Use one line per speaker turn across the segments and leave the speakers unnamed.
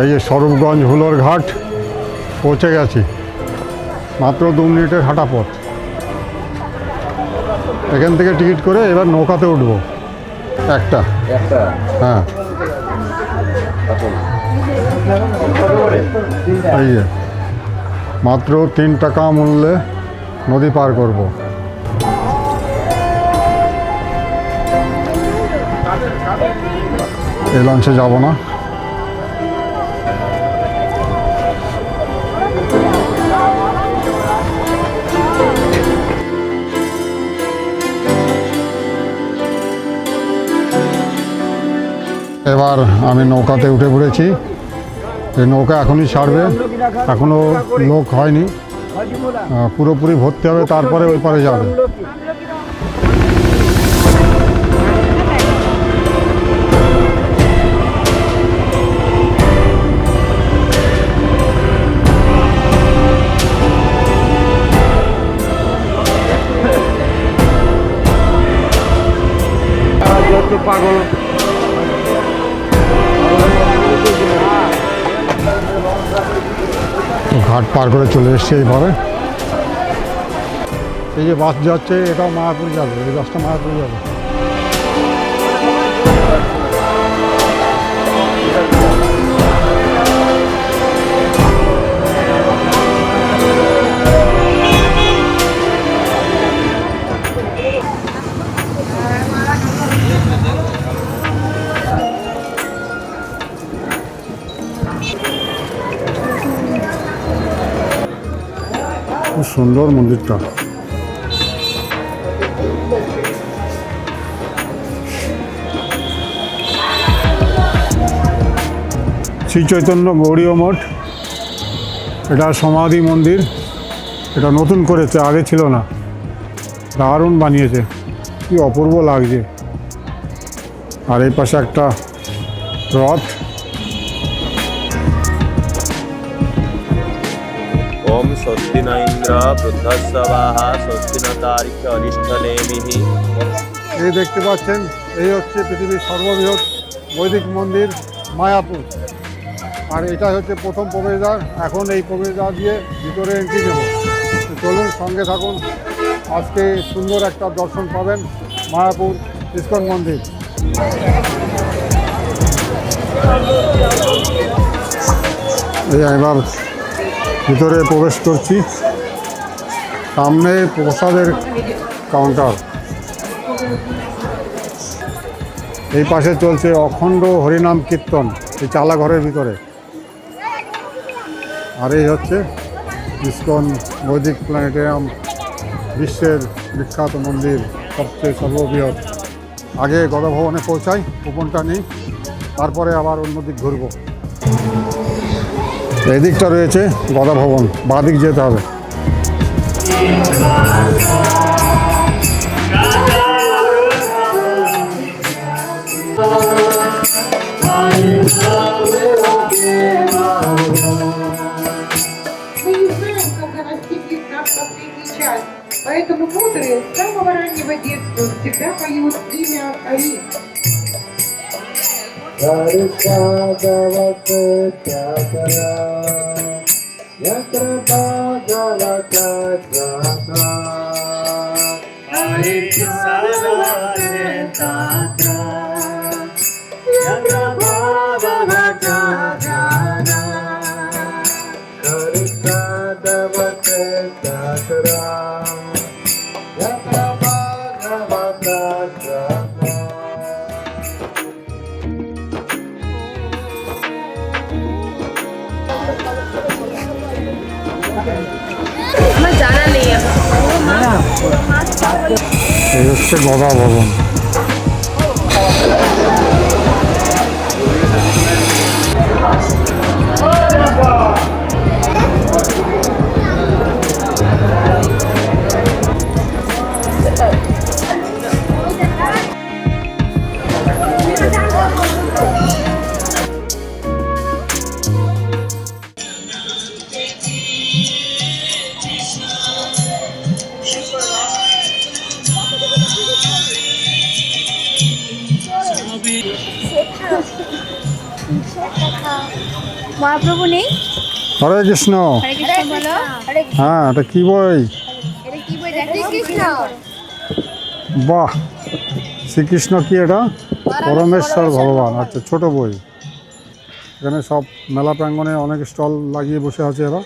এই যে স্বরূপগঞ্জ হুলোর ঘাট পৌঁছে গেছি। মাত্র দু মিনিটের হাঁটা পথ। এখান থেকে টিকিট করে এবার নৌকাতে উঠবো। একটা।
একটা।
হ্যাঁ। এই যে। মাত্র তিন টাকা মূল্যে নদী পার করব। এই লঞ্চে যাব না। এবার আমি নৌকাতে উঠে পড়েছি। এই নৌকা এখনই ছাড়বে। এখনও লোক হয়নি। পুরোপুরি ভর্তি হবে, তারপরে ওই পারে যাবে।
পাগল।
ঘাট পার করে চলে এসছে এইভাবে এই যে বাস যাচ্ছে, এটাও মায়াপুর যাবে, এই বাসটা মায়াপুর যাবে। খুব সুন্দর মন্দিরটা। শ্রী চৈতন্য গৌরীয় মঠ, এটা সমাধি মন্দির, এটা নতুন করেছে, আগে ছিল না। দারুণ বানিয়েছে, কি অপূর্ব লাগছে। আর এই পাশে একটা রথ।
ॐ स्वस्ति न इन्द्र वृद्धस्वाः स्वस्ति न तारिक्य अनिष्टनेमिः
এই দেখতে পাচ্ছেন এই হচ্ছে পৃথিবীর সর্ববৃহৎ বৈদিক মন্দির মায়াপুর আর এটা হচ্ছে প্রথম প্রবেশদ্বার এখন এই প্রবেশদ্বার দিয়ে ভিতরে এন্ট্রি দেব তো চলুন সঙ্গে থাকুন আজকে সুন্দর একটা দর্শন পাবেন মায়াপুর ইস্কন মন্দির এই এবার ভিতরে প্রবেশ করছি। সামনে প্রসাদের কাউন্টার এই পাশে চলছে অখণ্ড হরিনাম কীর্তন, এই চালা ঘরের ভিতরে। আর এই হচ্ছে ইস্কন বৈদিক প্ল্যানেটেরিয়াম, বিশ্বের বিখ্যাত মন্দির, সবচেয়ে সর্ববৃহৎ। আগে গদভবনে পৌঁছাই কুপনটা নেই, তারপরে আবার অন্যদিক ঘুরব।
не знаем, когда настигнет наш последний час, поэтому мудрые с самого раннего детства всегда поют имя Ари.
ಕರುಪಾದವಕ ತ್ಯಾಗರ ಯತ್ರ ಪಾದವಕ
ತ್ಯಾಗ ಕರುಪಾದವಕ ತ್ಯಾಗರ ಯತ್ರ
এই হচ্ছে গদা ভবন
মহাপ্রভু
হরে কৃষ্ণ। হ্যাঁ এটা কি বই?
এটা কি বই? দেখো। কৃষ্ণ।
বাহ শ্রীকৃষ্ণ কি এটা? পরমেশ্বর ভগবান। আচ্ছা ছোট বই। এখানে সব মেলা প্রাঙ্গণে অনেক স্টল লাগিয়ে বসে আছে এরা।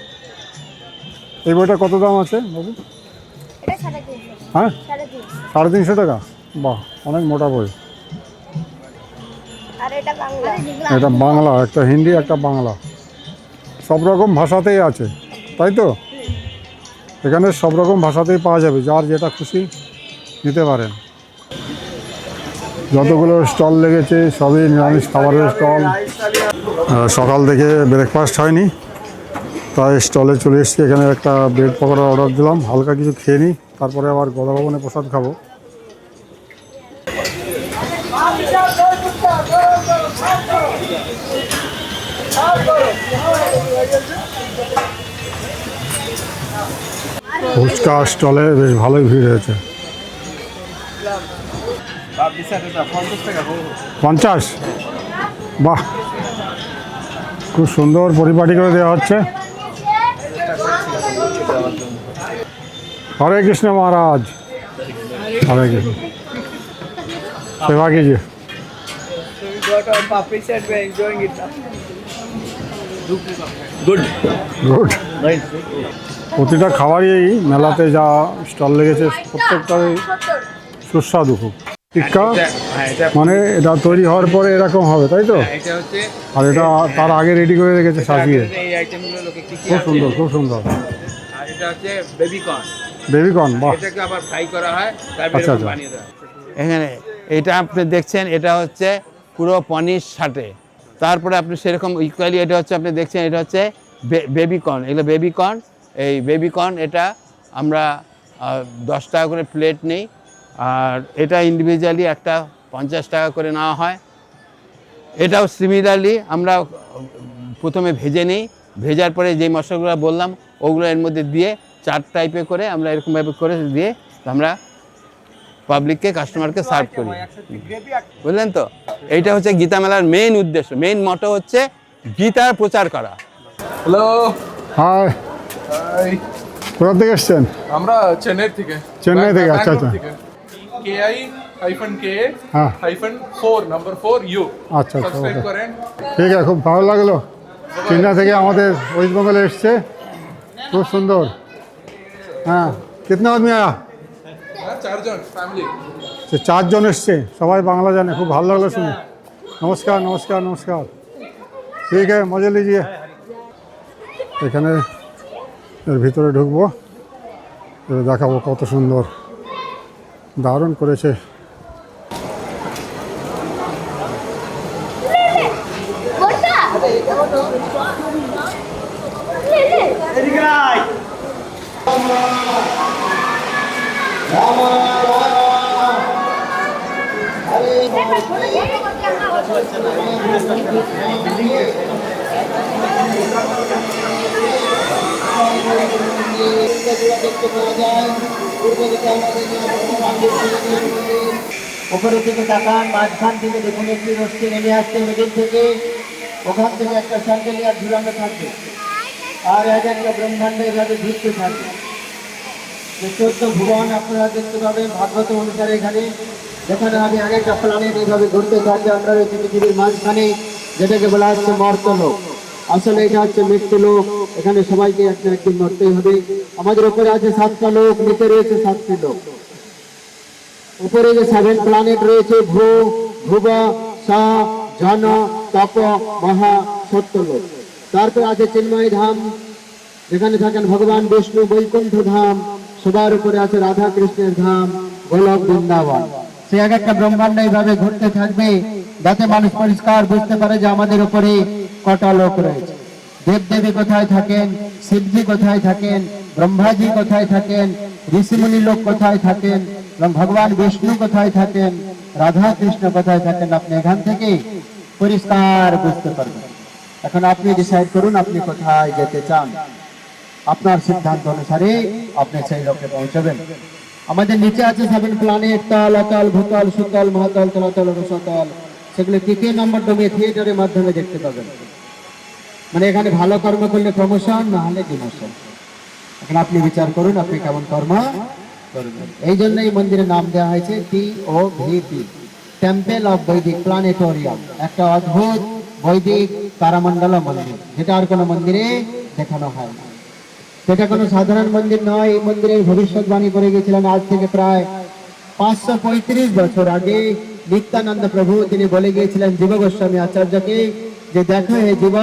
এই বইটা কত দাম আছে বাবু? হ্যাঁ?
সাড়ে তিনশো।
টাকা? বাহ অনেক মোটা বই।
আর এটা বাংলা।
এটা বাংলা একটা হিন্দি একটা বাংলা। সব রকম ভাষাতেই আছে, তাই তো? এখানে সব রকম ভাষাতেই পাওয়া যাবে, যার যেটা খুশি নিতে পারেন। যতগুলো স্টল লেগেছে, সবই নিরামিষ খাবারের স্টল। সকাল থেকে ব্রেকফাস্ট হয়নি, তাই স্টলে চলে এসেছি। এখানে একটা ব্রেড পকোড়া অর্ডার দিলাম, হালকা কিছু খেয়ে নিই, তারপরে আবার গদা ভবনে প্রসাদ খাব। ফুচকা স্টলে বেশ ভালোই ভিড় হয়েছে পঞ্চাশ বাহ খুব সুন্দর পরিপাটি করে দেওয়া হচ্ছে হরে কৃষ্ণ মহারাজ হরে কৃষ্ণ সেবা कीजिए
গুড
গুড প্রতিটা খাবারই মেলাতে যা স্টল লেগেছে প্রত্যেকটাই সুস্বাদু খুব। টিক্কা মানে এটা তৈরি হওয়ার পরে এরকম হবে তাই তো? আর এটা তার আগে রেডি করে রেখেছে সাজিয়ে।
এই আইটেমগুলো লোকে কি কি
খুব সুন্দর খুব সুন্দর। বেবিকর্ন বাহ।
এটাকে আবার ফ্রাই করা হয় তারপরে
আচ্ছা, আচ্ছা।
হয়। এখানে এটা আপনি দেখছেন এটা হচ্ছে পুরো পনির সাটে। তারপরে আপনি সেরকম ইকুয়ালি এটা হচ্ছে আপনি দেখছেন এটা হচ্ছে বেবি কর্ন এগুলো বেবি কর্ন এই বেবিকর্ন এটা আমরা দশ টাকা করে প্লেট নেই। আর এটা ইন্ডিভিজুয়ালি একটা পঞ্চাশ টাকা করে নেওয়া হয়। এটাও সিমিলারলি আমরা প্রথমে ভেজে নিই। ভেজার পরে যে মশলাগুলো বললাম ওগুলো এর মধ্যে দিয়ে চার টাইপে করে আমরা এরকমভাবে করে দিয়ে আমরা পাবলিককে কাস্টমারকে সার্ভ করি। বুঝলেন তো? এইটা হচ্ছে গীতা মেলার মেইন উদ্দেশ্য। মেইন মটো হচ্ছে গীতার প্রচার করা।
হ্যালো
হাই কোথা থেকে এসছেন
আমরা চেন্নাই থেকে।
চেন্নাই থেকে, আচ্ছা, আচ্ছা।
কে আই হাইফন কে
হ্যাঁ।
Hyphen four number four U
আচ্ছা আচ্ছা
সাবস্ক্রাইব
ওকে।
করেন।
ঠিক আছে খুব ভালো লাগল। চেন্নাই থেকে আমাদের ওয়েস্ট বেঙ্গলে এসছে। খুব সুন্দর। হ্যাঁ কিতনা আদমি আয়া?
হ্যাঁ চারজন ফ্যামিলি
সে চারজন এসছে। সবাই বাংলা জানে খুব ভালো লাগল শুনে। নমস্কার নমস্কার নমস্কার। ঠিক আছে মজা লিজিয়ে। এখানে এর ভিতরে ঢুকবো। এবার দেখাবো কত সুন্দর দারুণ করেছে।
ওপরে থেকে তাকান, মাঝখান থেকে দেখুন একটি রশ্মি নেমে আসছে মিডিল থেকে। ওখান থেকে একটা স্যান্ডেলিয়ার ঝুলানো থাকবে। আর এক একটা ব্রহ্মাণ্ড এভাবে ঘুরতে থাকবে। চোদ্দ ভুবন আপনারা দেখতে পাবেন, ভাগবত অনুসারে এখানে। যেখানে আমি এক একটা প্ল্যানেট এইভাবে ঘুরতে থাকবে, আমরা রয়েছে পৃথিবীর মাঝখানে, যেটাকে বলা হচ্ছে মর্তলোক। আসলে এটা হচ্ছে মৃত্যু লোক এখানে সবাইকে একটা একদিন মরতেই হবে। আমাদের উপরে আছে সাতটা লোক, নিচে রয়েছে সাতটি লোক। উপরে যে সেভেন প্ল্যানেট রয়েছে ভূ ভুব সা, জন, তপ, মহা সত্যলোক তারপর আছে চিন্ময় ধাম। যেখানে থাকেন ভগবান বিষ্ণু বৈকুণ্ঠ ধাম। সবার উপরে আছে রাধা কৃষ্ণের ধাম, গোলক বৃন্দাবন। সে এক একটা ব্রহ্মাণ্ড এইভাবে ঘুরতে থাকবে, যাতে মানুষ পরিষ্কার বুঝতে পারে যে আমাদের উপরে কটা লোক রয়েছে। দেবদেবী কোথায় থাকেন? শিবজি কোথায় থাকেন? ব্রহ্মাজি কোথায় থাকেন? ঋষিমুনি লোক কোথায় থাকেন? এবং ভগবান বিষ্ণু কোথায় থাকেন? রাধা কৃষ্ণ কোথায় থাকেন? আপনি এখান থেকে পরিষ্কার বুঝতে পারবেন। এখন আপনি ডিসাইড করুন, আপনি কোথায় যেতে চান। আপনার সিদ্ধান্ত অনুসারে আপনি সেই লোকে পৌঁছাবেন। আমাদের নিচে আছে সেভেন প্ল্যানেট তল অতল ভূতল, সুতল, মহাতল, তলাতল রসতল সেগুলো তৃতীয় নম্বর ডোমে থিয়েটারের মাধ্যমে দেখতে পাবেন? মানে এখানে ভালো কর্ম করলে প্রমোশন না হলে ডিমোশন এখন আপনি বিচার করুন, আপনি কেমন কর্ম এই জন্য এই মন্দিরের নাম দেওয়া হয়েছে T O VP Temple of Vedic Planetarium একটা অদ্ভুত বৈদিক তারামণ্ডল মন্দির, যেটা আর কোনো মন্দিরে দেখানো হয় না। সেটা কোনো সাধারণ মন্দির নয়, এই মন্দিরের ভবিষ্যৎবাণী করে গেছিলেন আজ থেকে প্রায় পাঁচশো পঁয়ত্রিশ বছর আগে। নিত্যানন্দ প্রভু, তিনি বলে গিয়েছিলেন জীব গোস্বামী আচার্যকে যে দেখো হে জীব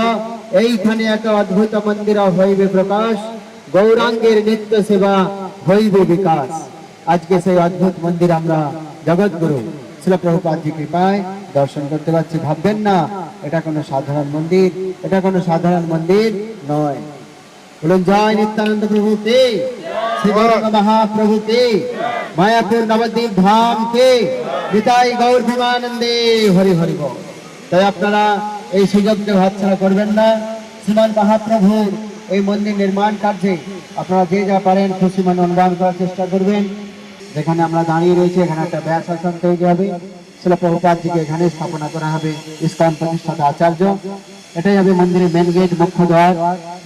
এইখানে একটা অদ্ভুত মন্দির হইবে প্রকাশ, গৌরাঙ্গের নিত্য সেবা হইবে বিকাশ। আজকে সেই অদ্ভুত মন্দির আমরা জগৎগুরু, শিল প্রভুপাদজি কৃপায় দর্শন করতে পারছি। ভাববেন না, এটা কোনো সাধারণ মন্দির, এটা কোনো সাধারণ মন্দির নয়। বলুন, জয় নিত্যানন্দ প্রভু কে মহাপ্রভু মায়াপুর নবদ্বীপ ধাম কে গৌর ভীমানন্দে হরি হরি তাই আপনারা এই সুযোগকে হাতছাড়া করবেন না। শ্রীমান মহাপ্রভুর এই মন্দির নির্মাণ কার্যে আপনারা যে যা পারেন খুশি মনে অনুদান করার চেষ্টা করবেন। যেখানে আমরা দাঁড়িয়ে রয়েছি, এখানে একটা ব্যাস আসন তৈরি হবে। শিলপ্রভুপাতজিকে এখানে স্থাপনা করা হবে ইস্কন প্রতিষ্ঠাতা আচার্য। এটাই হবে মন্দিরের মেন গেট মুখ্য দ্বার।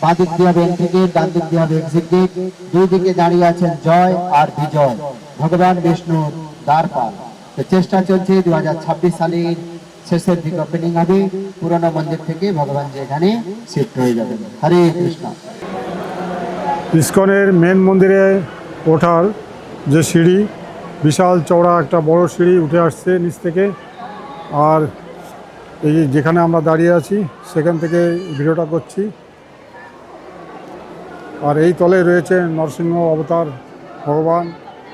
বাঁ দিক দিয়ে হবে এন্ট্রি গেট ডান দিক দিয়ে হবে এক্সিট গেট দুই দিকে দাঁড়িয়ে আছেন জয় আর বিজয়। ভগবান বিষ্ণুর দ্বারপাল চেষ্টা চলছে দু হাজার ছাব্বিশ সালের শেষের দিকে ওপেনিং হবে পুরনো মন্দির থেকে ভগবান যে এখানে শিফট হয়ে যাবেন হরে কৃষ্ণ।
ইস্কনের মেন মন্দিরে ওঠার যে সিঁড়ি, বিশাল চওড়া একটা বড় সিঁড়ি উঠে আসছে নিচ থেকে। আর এই যেখানে আমরা দাঁড়িয়ে আছি, সেখান থেকে ভিডিওটা করছি। আর এই তলে রয়েছে নরসিংহ অবতার ভগবান।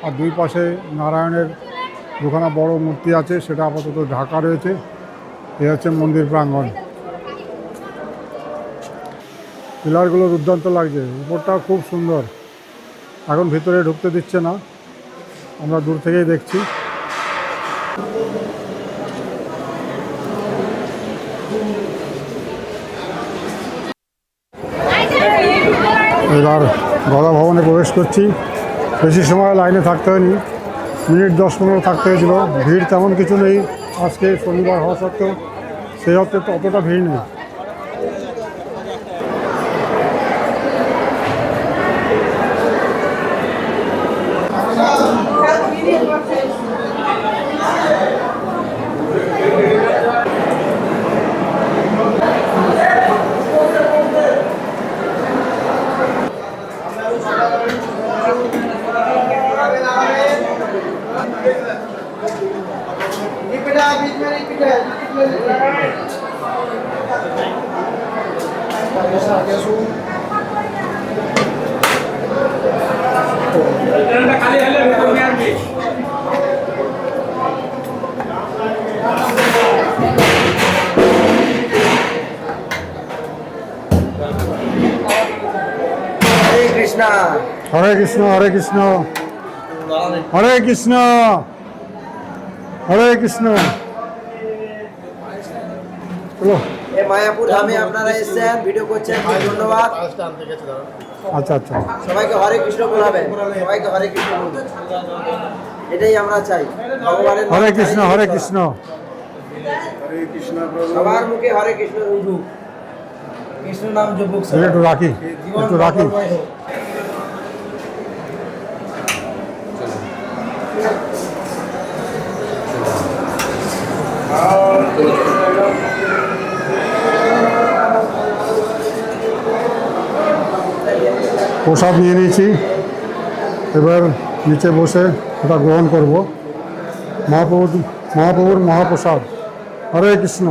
আর দুই পাশে নারায়ণের দুখানা বড় মূর্তি আছে, সেটা আপাতত ঢাকা রয়েছে। এ হচ্ছে মন্দির প্রাঙ্গণ। পিলারগুলো দুর্দান্ত লাগছে উপরটা খুব সুন্দর। এখন ভিতরে ঢুকতে দিচ্ছে না, আমরা দূর থেকেই দেখছি। এবার গদা ভবনে প্রবেশ করছি। বেশি সময় লাইনে থাকতে হয়নি, মিনিট দশ পনেরো থাকতে হয়েছিল, ভিড় তেমন কিছু নেই। আজকে শনিবার হওয়া সত্ত্বেও সেই অর্থে তো অতটা ভিড় নেই
হরে কৃষ্ণ।
হরে কৃষ্ণ হরে কৃষ্ণ। হরে কৃষ্ণ। হরে কৃষ্ণ।
মায়াপুর ধামে আপনারা এসেছেন ভিডিও করছেন খুব ধন্যবাদ।
আচ্ছা আচ্ছা।
সবাইকে হরে কৃষ্ণ বলাবেন সবাইকে হরে কৃষ্ণ বলবেন এটাই আমরা চাই। ভগবানের নাম
হরে কৃষ্ণ হরে কৃষ্ণ।
সবার মুখে হরে কৃষ্ণ উঠুক। কৃষ্ণ নাম জপুক
একটু রাখি একটু রাখি। প্রসাদ নিয়ে নিয়েছি। এবার নিচে বসে ওটা গ্রহণ করব। মহাপ্রভু মহাপ্রভুর মহাপ্রসাদ। হরে কৃষ্ণ।